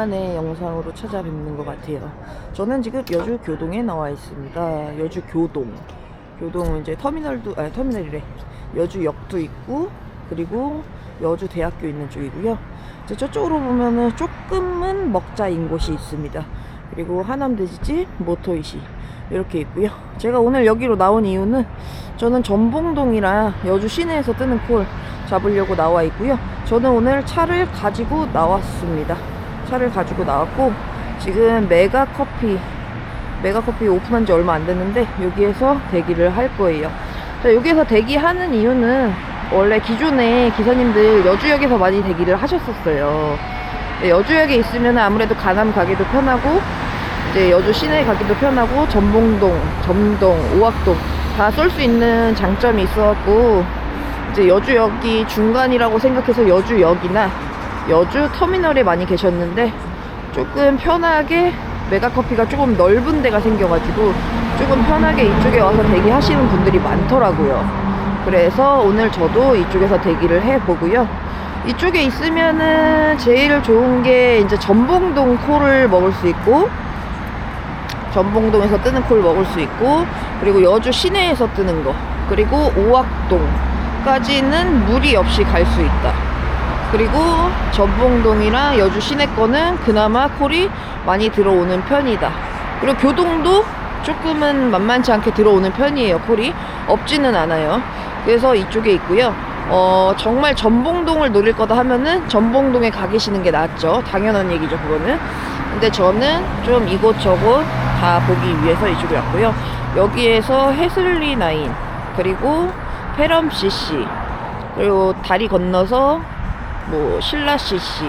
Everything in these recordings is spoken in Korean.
안나입니다. 한 일주일 만에 영상으로 찾아뵙는 것 같아요. 저는 지금 여주 교동에 나와 있습니다. 여주 교동. 교동 이제 터미널도, 아니 터미널이래. 여주역도 있고, 그리고 여주 대학교 있는 쪽이고요. 이제 저쪽으로 보면은 조금은 먹자인 곳이 있습니다. 그리고 하남 돼지집, 모토이시. 이렇게 있고요. 제가 오늘 여기로 나온 이유는 저는 전봉동이랑 여주 시내에서 뜨는 콜 잡으려고 나와 있고요. 저는 오늘 차를 가지고 나왔습니다. 차를 가지고 나왔고 지금 메가 커피 메가 커피 오픈한 지 얼마 안 됐는데 여기에서 대기를 할 거예요. 자, 여기에서 대기하는 이유는 원래 기존에 기사님들 여주역에서 많이 대기를 하셨었어요. 네, 여주역에 있으면 아무래도 가남 가기도 편하고 이제 여주 시내 가기도 편하고 전봉동, 점동, 오악동 다 쏠 수 있는 장점이 있어갖고 이제 여주역이 중간이라고 생각해서 여주역이나 여주 터미널에 많이 계셨는데 조금 편하게 메가커피가 조금 넓은 데가 생겨가지고 조금 편하게 이쪽에 와서 대기하시는 분들이 많더라고요. 그래서 오늘 저도 이쪽에서 대기를 해보고요. 이쪽에 있으면은 제일 좋은 게 이제 전봉동 콜을 먹을 수 있고 전봉동에서 뜨는 콜 먹을 수 있고 그리고 여주 시내에서 뜨는 거 그리고 오악동까지는 무리 없이 갈 수 있다 그리고 전봉동이랑 여주 시내 거는 그나마 콜이 많이 들어오는 편이다. 그리고 교동도 조금은 만만치 않게 들어오는 편이에요 콜이. 없지는 않아요. 그래서 이쪽에 있고요. 어 정말 전봉동을 노릴 거다 하면은 전봉동에 가 계시는 게 낫죠. 당연한 얘기죠 그거는. 근데 저는 좀 이곳저곳 다 보기 위해서 이쪽에 왔고요. 여기에서 해슬리 나인 그리고 페럼 CC 그리고 다리 건너서 뭐 신라 CC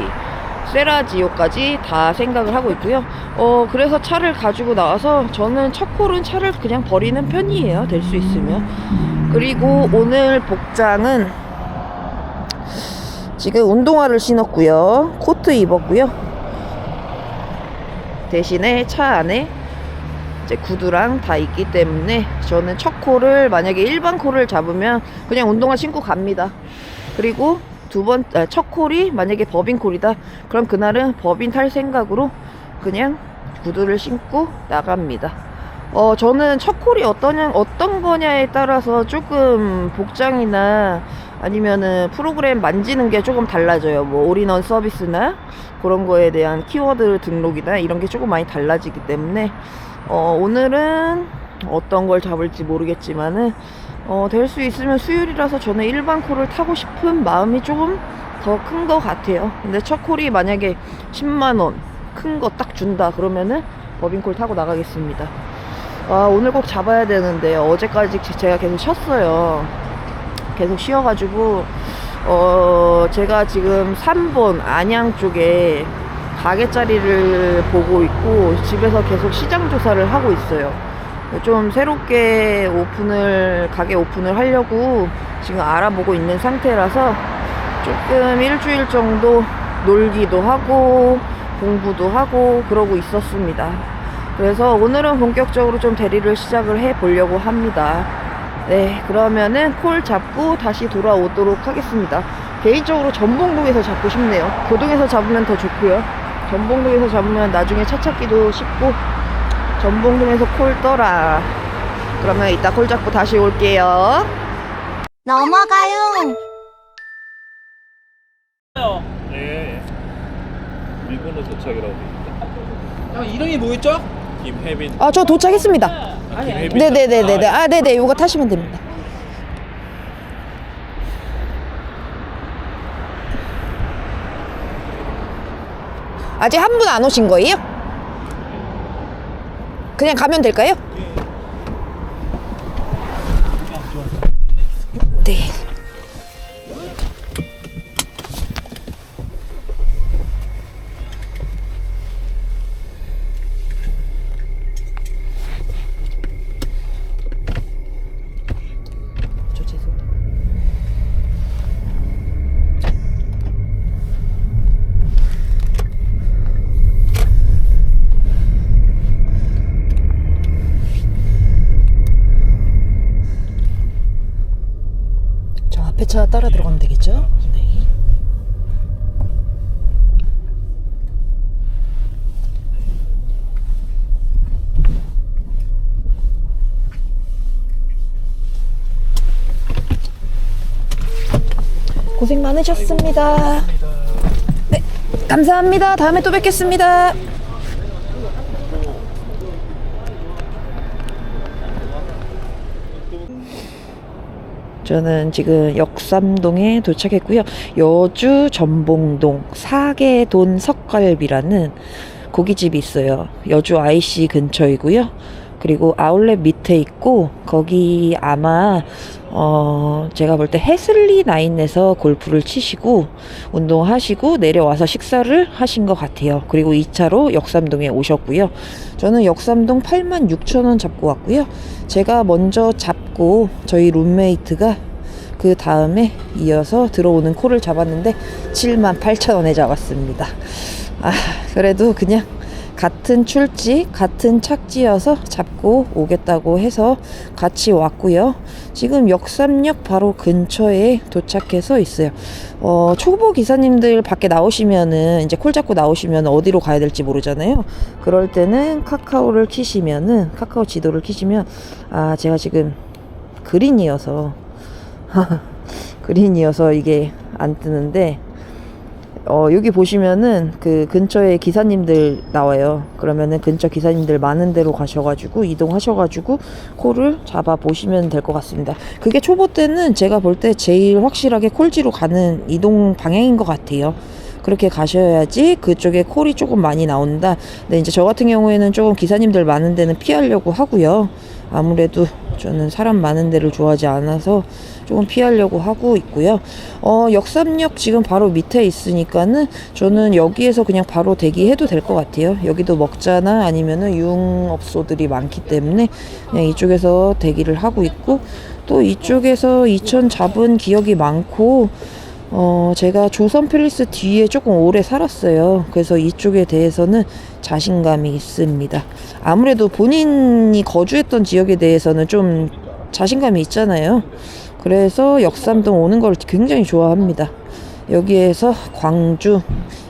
세라지오까지 다 생각을 하고 있고요. 어 그래서 차를 가지고 나와서 저는 첫 콜은 차를 그냥 버리는 편이에요. 될 수 있으면. 그리고 오늘 복장은 지금 운동화를 신었고요. 코트 입었고요. 대신에 차 안에 이제 구두랑 다 있기 때문에 저는 첫 콜을 만약에 일반 콜을 잡으면 그냥 운동화 신고 갑니다. 그리고 두 번, 아, 첫 콜이 만약에 법인 콜이다. 그럼 그날은 법인 탈 생각으로 그냥 구두를 신고 나갑니다. 어, 저는 첫 콜이 어떠냐, 어떤 거냐에 따라서 조금 복장이나 아니면은 프로그램 만지는 게 조금 달라져요. 뭐 올인원 서비스나 그런 거에 대한 키워드 등록이나 이런 게 조금 많이 달라지기 때문에 어, 오늘은 어떤 걸 잡을지 모르겠지만은 어, 될 수 있으면 수요일이라서 저는 일반 콜을 타고 싶은 마음이 조금 더 큰 것 같아요. 근데 첫 콜이 만약에 10만원 큰 거 딱 준다 그러면은 법인콜 타고 나가겠습니다. 아, 오늘 꼭 잡아야 되는데 어제까지 제- 제가 계속 쉬었어요. 계속 쉬어가지고 어 제가 지금 3번 안양 쪽에 가게 자리를 보고 있고 집에서 계속 시장 조사를 하고 있어요. 좀 새롭게 오픈을 가게 오픈을 하려고 지금 알아보고 있는 상태라서 조금 일주일 정도 놀기도 하고 공부도 하고 그러고 있었습니다. 그래서 오늘은 본격적으로 좀 대리를 시작을 해 보려고 합니다. 네, 그러면은 콜 잡고 다시 돌아오도록 하겠습니다. 개인적으로 전봉동에서 잡고 싶네요. 교동에서 잡으면 더 좋고요. 전봉동에서 잡으면 나중에 차 찾기도 쉽고 전봉동에서 콜 떠라. 그러면 이따 콜 잡고 다시 올게요. 넘어가요. 네. 일본어 도착이라고. 형 이름이 뭐였죠? 김혜빈. 아, 저 도착했습니다. 아, 김혜빈. 네네네네. 아, 네네. 요거 타시면 됩니다. 아직 한 분 안 오신 거예요? 그냥 가면 될까요? 열차 따라 들어가면 되겠죠? 네. 고생 많으셨습니다. 네, 감사합니다. 다음에 또 뵙겠습니다. 저는 지금 역삼동에 도착했고요. 여주 전봉동 사계돈 석갈비라는 고깃집이 있어요. 여주 IC 근처이고요. 그리고 아울렛 밑에 있고 거기 아마 어 제가 볼 때 해슬리 나인에서 골프를 치시고 운동하시고 내려와서 식사를 하신 것 같아요. 그리고 2차로 역삼동에 오셨고요. 저는 역삼동 8만 6천 원 잡고 왔고요. 제가 먼저 잡고 저희 룸메이트가 그 다음에 이어서 들어오는 콜을 잡았는데 7만 8천 원에 잡았습니다. 아, 그래도 그냥 같은 출지, 같은 착지여서 잡고 오겠다고 해서 같이 왔고요. 지금 역삼역 바로 근처에 도착해서 있어요. 어, 초보 기사님들 밖에 나오시면은 이제 콜 잡고 나오시면 어디로 가야 될지 모르잖아요. 그럴 때는 카카오를 키시면은 카카오 지도를 키시면 아, 제가 지금 그린이어서 그린이어서 이게 안 뜨는데 어, 여기 보시면은 그 근처에 기사님들 나와요. 그러면은 근처 기사님들 많은 데로 가셔가지고 이동하셔가지고 콜을 잡아 보시면 될 것 같습니다. 그게 초보 때는 제가 볼 때 제일 확실하게 콜지로 가는 이동 방향인 것 같아요. 그렇게 가셔야지 그쪽에 콜이 조금 많이 나온다. 근데 이제 저 같은 경우에는 조금 기사님들 많은 데는 피하려고 하고요. 아무래도 저는 사람 많은 데를 좋아하지 않아서 조금 피하려고 하고 있고요. 어, 역삼역 지금 바로 밑에 있으니까는 저는 여기에서 그냥 바로 대기해도 될 것 같아요. 여기도 먹자나 아니면은 유흥업소들이 많기 때문에 그냥 이쪽에서 대기를 하고 있고 또 이쪽에서 이천 잡은 기억이 많고 어, 제가 조선 팰리스 뒤에 조금 오래 살았어요. 그래서 이쪽에 대해서는 자신감이 있습니다. 아무래도 본인이 거주했던 지역에 대해서는 좀 자신감이 있잖아요. 그래서 역삼동 오는 걸 굉장히 좋아합니다. 여기에서 광주,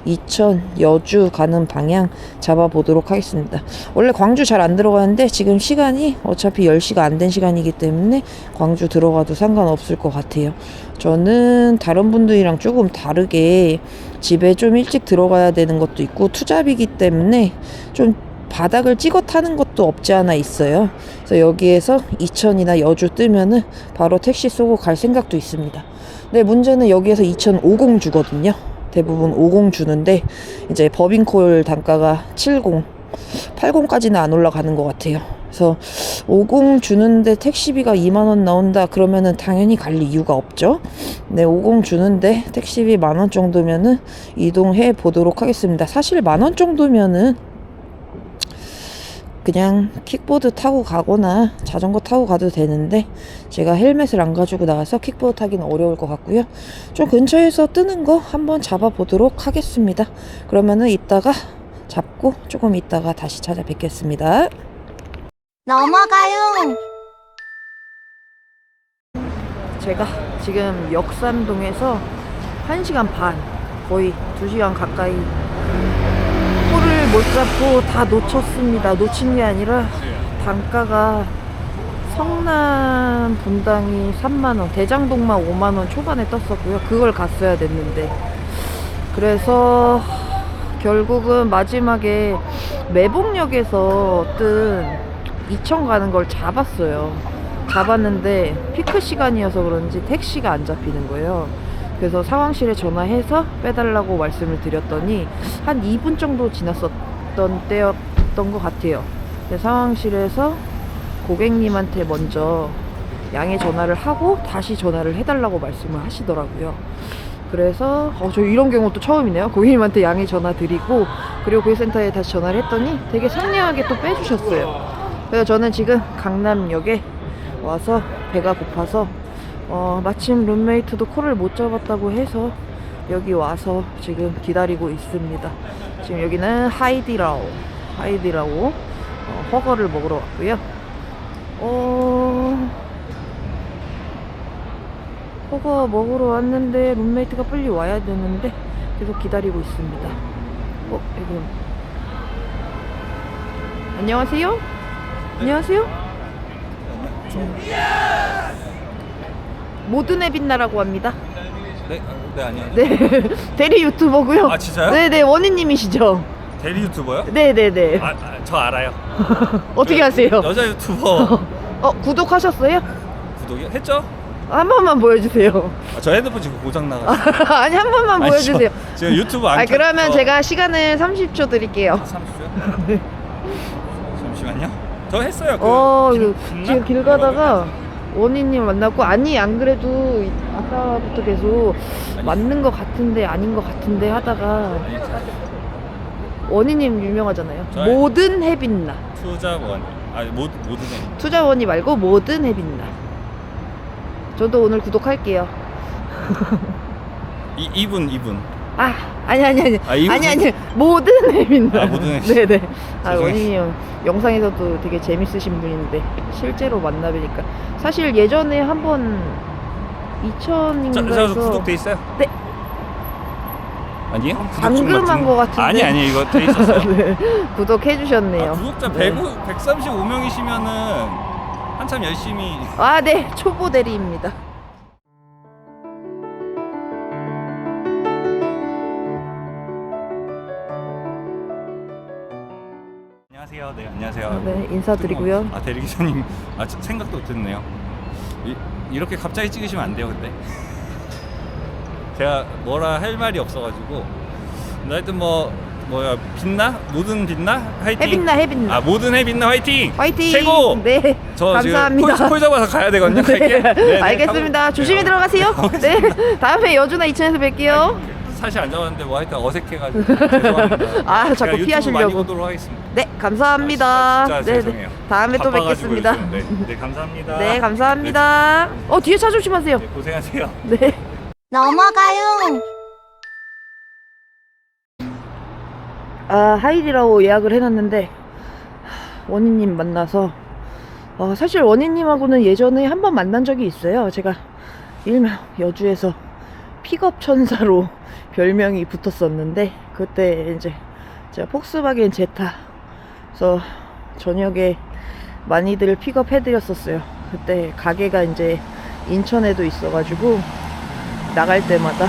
이천, 여주 가는 방향 잡아보도록 하겠습니다. 원래 광주 잘 안 들어가는데 지금 시간이 어차피 10시가 안 된 시간이기 때문에 광주 들어가도 상관없을 것 같아요. 저는 다른 분들이랑 조금 다르게 집에 좀 일찍 들어가야 되는 것도 있고 투잡이기 때문에 좀 바닥을 찍어 타는 것도 없지 않아 있어요. 그래서 여기에서 이천이나 여주 뜨면은 바로 택시 쏘고 갈 생각도 있습니다. 근데 문제는 여기에서 2050 주거든요. 대부분 50 주는데 이제 법인콜 단가가 70, 80까지는 안 올라가는 것 같아요. 그래서 50 주는데 택시비가 2만 원 나온다 그러면은 당연히 갈 이유가 없죠. 네, 50 주는데 택시비 만 원 정도면은 이동해 보도록 하겠습니다. 사실 만 원 정도면은 그냥 킥보드 타고 가거나 자전거 타고 가도 되는데 제가 헬멧을 안 가지고 나와서 킥보드 타기는 어려울 것 같고요. 좀 근처에서 뜨는 거 한번 잡아보도록 하겠습니다. 그러면은 이따가 잡고 조금 이따가 다시 찾아뵙겠습니다. 넘어가요. 제가 지금 역삼동에서 1시간 반, 거의 2시간 가까이 못 잡고 다 놓쳤습니다. 놓친 게 아니라 단가가 성남 분당이 3만원, 대장동만 5만원 초반에 떴었고요. 그걸 갔어야 됐는데. 그래서 결국은 마지막에 매봉역에서 뜬 이천 가는 걸 잡았어요. 잡았는데 피크 시간이어서 그런지 택시가 안 잡히는 거예요. 그래서 상황실에 전화해서 빼달라고 말씀을 드렸더니 한 2분 정도 지났었던 때였던 것 같아요. 상황실에서 고객님한테 먼저 양해 전화를 하고 다시 전화를 해달라고 말씀을 하시더라고요. 그래서 어, 저 이런 경우도 처음이네요. 고객님한테 양해 전화 드리고 그리고 고객센터에 다시 전화를 했더니 되게 상냥하게 또 빼주셨어요. 그래서 저는 지금 강남역에 와서 배가 고파서 어, 마침 룸메이트도 콜을 못 잡았다고 해서 여기 와서 지금 기다리고 있습니다. 지금 여기는 하이디라오, 하이디라오 어, 허거를 먹으러 왔고요. 어, 허거 먹으러 왔는데 룸메이트가 빨리 와야 되는데 계속 기다리고 있습니다. 어, 여기 안녕하세요. 안녕하세요. 모든에 빛나라고 합니다. 네, 아, 네 안녕하세요. 네. 대리 유튜버고요. 아, 진짜요? 네네, 원희님이시죠? 대리 유튜버요? 네네네. 아, 아, 저 알아요. 어떻게 그 하세요? 여자 유튜버 어, 구독하셨어요? 구독이 했죠? 한 번만 보여주세요. 아, 저 핸드폰 지금 고장 나가지고. 아니, 한 번만 아니, 보여주세요. 저, 제가 유튜브 안 아, 켜- 그러면 저- 제가 시간을 30초 드릴게요. 30초요? 잠시만요. 저 했어요. 그 어, 길-? 지금 길 가다가 원희님 만났고, 아니, 안 그래도 이- 아까부터 계속. 맞는 것 같은데, 아닌 것 같은데 하다가, 원희님 유명하잖아요. 모든 해빛나. 투자원. 아니 모 모든에. 투자원이 말고 모든 해빛나. 저도 오늘 구독할게요. 이 이분 이분. 아, 아니 아니 아니. 아, 아니 아니. 모든 해빛나. 아, 모든 해빛. 네, 네. 아, 죄송해요. 원희님 형 영상에서도 되게 재밌으신 분인데 실제로 만나 뵈니까 사실 예전에 한번 저, 2000인가에서 저 구독돼 있어요? 네. 아니요? 구독 좀 방금 같은- 한거 같은데. 아니 아니 이거 돼 있었어요. 네, 구독해 주셨네요. 아, 구독자 네. 105, 135명이시면은 한참 열심히 아, 네. 초보 대리입니다. 네. 네, 인사드리고요. 아, 대리 기사님. 아, 저- 생각도 못 했네요. 이, 이렇게 갑자기 찍으시면 안 돼요, 근데. 제가 뭐라 할 말이 없어 가지고. 하여튼 뭐 뭐야, 빛나? 모든 빛나? 화이팅. 해빛나 해빛나. 아, 모든 해 빛나 화이팅. 화이팅! 최고. 네. 저 감사합니다. 지금 콜, 콜 잡아서 가야 되거든요. 갈게. 네, 네, 알겠습니다. 가보- 조심히 네, 들어가세요. 네. 다음에 여주나 2층에서 뵐게요. 사실 안 잡았는데 뭐 하여튼 어색해가지고 죄송합니다. 아, 자꾸 유튜브 피하시려고. 많이 보도록 하겠습니다. 네, 감사합니다. 아, 진짜, 진짜 네, 죄송해요. 네. 다음에 또 바빠가지고 뵙겠습니다. 요즘. 네, 네, 감사합니다. 네, 감사합니다. 어, 뒤에 차 조심하세요. 네, 고생하세요. 네. 넘어가요. 아, 하이디라고 예약을 해놨는데, 하, 원희님 만나서, 어, 사실 원희님하고는 예전에 한 번 만난 적이 있어요. 제가 일명 여주에서 픽업 천사로 별명이 붙었었는데, 그때 이제 제가 폭스바겐 제타, 그래서 저녁에 많이들 픽업해 드렸었어요. 그때 가게가 이제 인천에도 있어가지고, 나갈 때마다,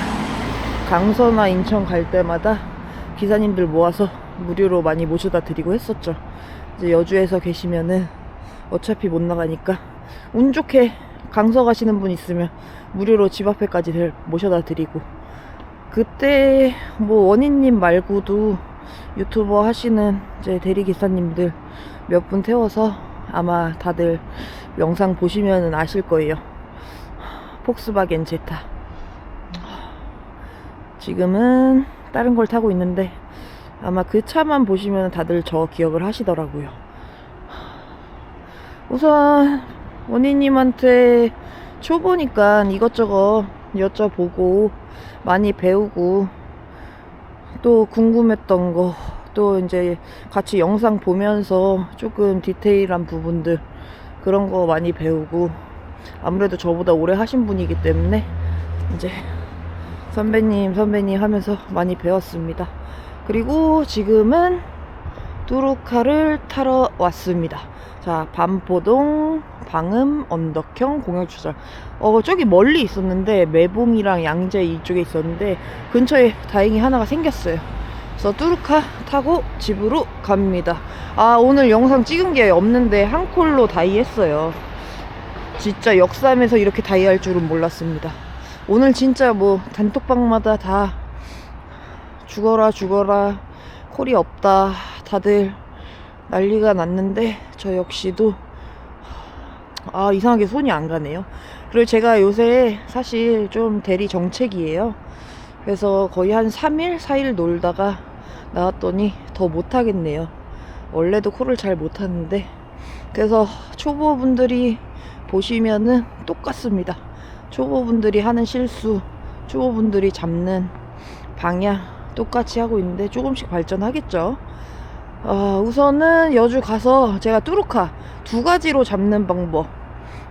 강서나 인천 갈 때마다 기사님들 모아서 무료로 많이 모셔다 드리고 했었죠. 이제 여주에서 계시면은 어차피 못 나가니까 운 좋게 강서 가시는 분 있으면 무료로 집 앞에까지 들- 모셔다 드리고 그때 뭐 원희님 말고도 유튜버 하시는 이제 대리 기사님들 몇 분 태워서 아마 다들 영상 보시면은 아실 거예요. 폭스바겐 제타. 지금은 다른 걸 타고 있는데 아마 그 차만 보시면 다들 저 기억을 하시더라고요. 우선 원희님한테 초보니까 이것저것 여쭤보고 많이 배우고 또 궁금했던 거 또 이제 같이 영상 보면서 조금 디테일한 부분들 그런 거 많이 배우고 아무래도 저보다 오래 하신 분이기 때문에 이제 선배님, 선배님 하면서 많이 배웠습니다. 그리고 지금은 뚜루카를 타러 왔습니다. 자, 반포동 방음 언덕형 공영주차장. 어, 저기 멀리 있었는데, 매봉이랑 양재 이쪽에 있었는데, 근처에 다행히 하나가 생겼어요. 그래서 뚜루카 타고 집으로 갑니다. 아, 오늘 영상 찍은 게 없는데, 한 콜로 다이 했어요. 진짜 역삼에서 이렇게 다이 할 줄은 몰랐습니다. 오늘 진짜 뭐 단톡방마다 다 죽어라 죽어라 콜이 없다 다들 난리가 났는데 저 역시도 아 이상하게 손이 안 가네요. 그리고 제가 요새 사실 좀 대리 정책이에요. 그래서 거의 한 3일 4일 놀다가 나왔더니 더 못하겠네요. 원래도 콜을 잘 못하는데. 그래서 초보분들이 보시면은 똑같습니다. 초보분들이 하는 실수, 초보분들이 잡는 방향 똑같이 하고 있는데 조금씩 발전하겠죠. 어, 우선은 여주 가서 제가 뚜루카 두 가지로 잡는 방법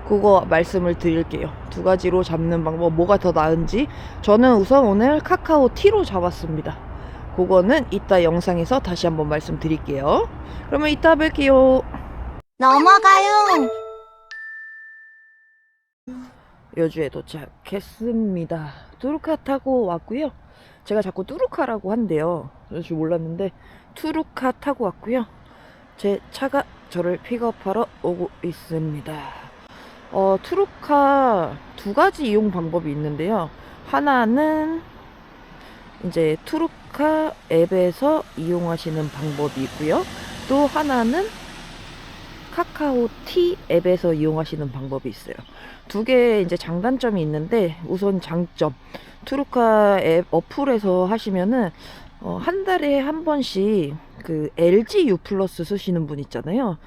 그거 말씀을 드릴게요. 두 가지로 잡는 방법 뭐가 더 나은지 저는 우선 오늘 카카오 T로 잡았습니다. 그거는 이따 영상에서 다시 한번 말씀드릴게요. 그러면 이따 뵐게요. 넘어가요. 여주에 도착했습니다. 뚜루카 타고 왔고요. 제가 자꾸 뚜루카라고 한대요. 저 몰랐는데 투루카 타고 왔고요. 제 차가 저를 픽업하러 오고 있습니다. 어, 투루카 두 가지 이용 방법이 있는데요. 하나는 이제 투루카 앱에서 이용하시는 방법이 있고요. 또 하나는 카카오 T 앱에서 이용하시는 방법이 있어요. 두 개의 이제 장단점이 있는데 우선 장점 투루카 앱 어플에서 하시면은 어, 한 달에 한 번씩 그 LG U 플러스 쓰시는 분 있잖아요.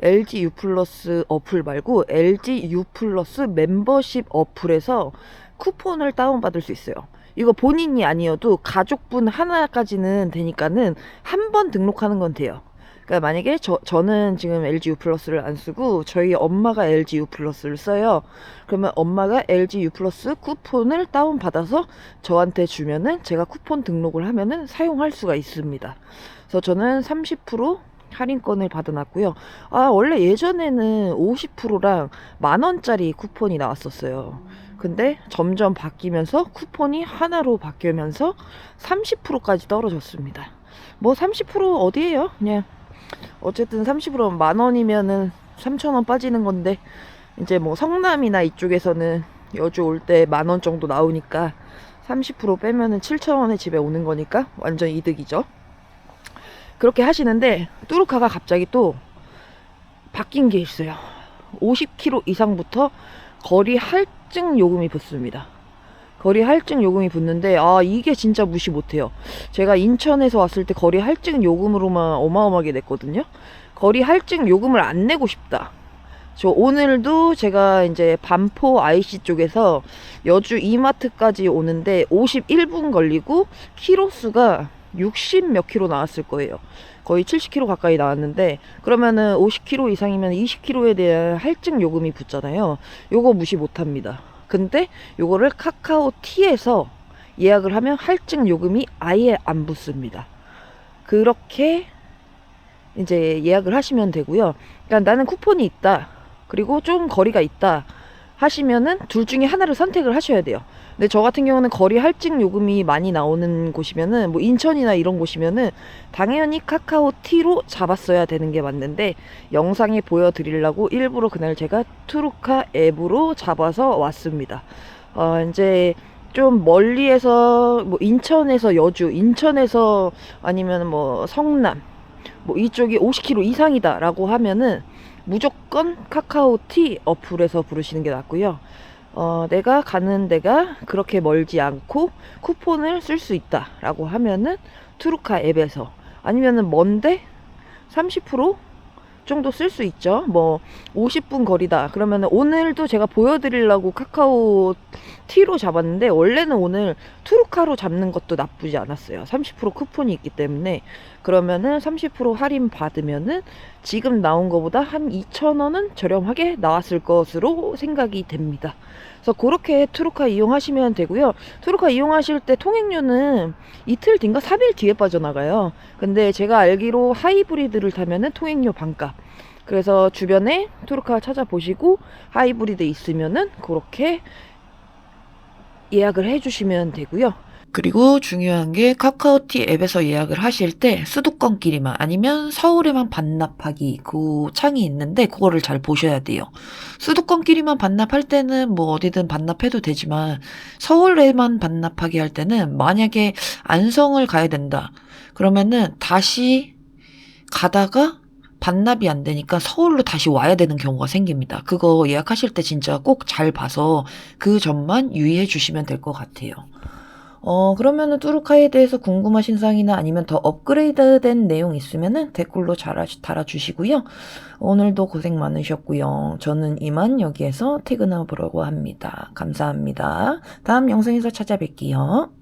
LG U 플러스 어플 말고 LG U 플러스 멤버십 어플에서 쿠폰을 다운받을 수 있어요. 이거 본인이 아니어도 가족분 하나까지는 되니까는 한 번 등록하는 건 돼요. 그러니까 만약에 저, 저는 지금 LG U 플러스를 안 쓰고 저희 엄마가 LG U 플러스를 써요. 그러면 엄마가 LG U 플러스 쿠폰을 다운받아서 저한테 주면은 제가 쿠폰 등록을 하면은 사용할 수가 있습니다. 그래서 저는 30% 할인권을 받아놨고요. 아, 원래 예전에는 50%랑 만 원짜리 쿠폰이 나왔었어요. 근데 점점 바뀌면서 쿠폰이 하나로 바뀌면서 30%까지 떨어졌습니다. 뭐 30% 어디에요? 그냥 어쨌든 30%면 만 원이면은 3천 원 빠지는 건데 이제 뭐 성남이나 이쪽에서는 여주 올 때 만 원 정도 나오니까 30% 빼면은 7천 원에 집에 오는 거니까 완전 이득이죠. 그렇게 하시는데 뚜루카가 갑자기 또 바뀐 게 있어요. 50km 이상부터 거리 할증 요금이 붙습니다. 거리 할증 요금이 붙는데 아 이게 진짜 무시 못해요. 제가 인천에서 왔을 때 거리 할증 요금으로만 어마어마하게 냈거든요. 거리 할증 요금을 안 내고 싶다. 저 오늘도 제가 이제 반포 IC 쪽에서 여주 이마트까지 오는데 51분 걸리고 키로수가 60 몇 킬로 나왔을 거예요. 거의 70km 가까이 나왔는데 그러면은 50km 이상이면 20km에 대한 할증 요금이 붙잖아요. 요거 무시 못 합니다. 근데 요거를 카카오 T에서 예약을 하면 할증 요금이 아예 안 붙습니다. 그렇게 이제 예약을 하시면 되고요. 그러니까 나는 쿠폰이 있다. 그리고 좀 거리가 있다. 하시면은 둘 중에 하나를 선택을 하셔야 돼요. 근데 저 같은 경우는 거리 할증 요금이 많이 나오는 곳이면은 뭐 인천이나 이런 곳이면은 당연히 카카오 T로 잡았어야 되는 게 맞는데 영상에 보여드리려고 일부러 그날 제가 투루카 앱으로 잡아서 왔습니다. 어 이제 좀 멀리에서 뭐 인천에서 여주, 인천에서 아니면 뭐 성남 뭐 이쪽이 50km 이상이다라고 하면은 무조건 카카오 T 어플에서 부르시는 게 낫고요. 어, 내가 가는 데가 그렇게 멀지 않고 쿠폰을 쓸 수 있다라고 하면은 투루카 앱에서 아니면은 먼데 30% 정도 쓸 수 있죠. 뭐 50분 거리다. 그러면은 오늘도 제가 보여드리려고 카카오 T로 잡았는데 원래는 오늘 투루카로 잡는 것도 나쁘지 않았어요. 30% 쿠폰이 있기 때문에 그러면은 30% 할인 받으면은 지금 나온 거보다 한 2,000원은 저렴하게 나왔을 것으로 생각이 됩니다. 그래서 그렇게 투루카 이용하시면 되고요. 투루카 이용하실 때 통행료는 이틀 뒤인가 3일 뒤에 빠져나가요. 근데 제가 알기로 하이브리드를 타면은 통행료 반값. 그래서 주변에 투루카 찾아보시고 하이브리드 있으면은 그렇게 예약을 해주시면 되고요. 그리고 중요한 게 카카오티 앱에서 예약을 하실 때 수도권끼리만 아니면 서울에만 반납하기 그 창이 있는데 그거를 잘 보셔야 돼요. 수도권끼리만 반납할 때는 뭐 어디든 반납해도 되지만 서울에만 반납하게 할 때는 만약에 안성을 가야 된다. 그러면은 다시 가다가 반납이 안 되니까 서울로 다시 와야 되는 경우가 생깁니다. 그거 예약하실 때 진짜 꼭 잘 봐서 그 점만 유의해 주시면 될 것 같아요. 어, 그러면은 뚜루카에 대해서 궁금하신 사항이나 아니면 더 업그레이드 된 내용 있으면은 댓글로 달아, 달아주시고요. 오늘도 고생 많으셨고요. 저는 이만 여기에서 퇴근해 보려고 합니다. 감사합니다. 다음 영상에서 찾아뵐게요.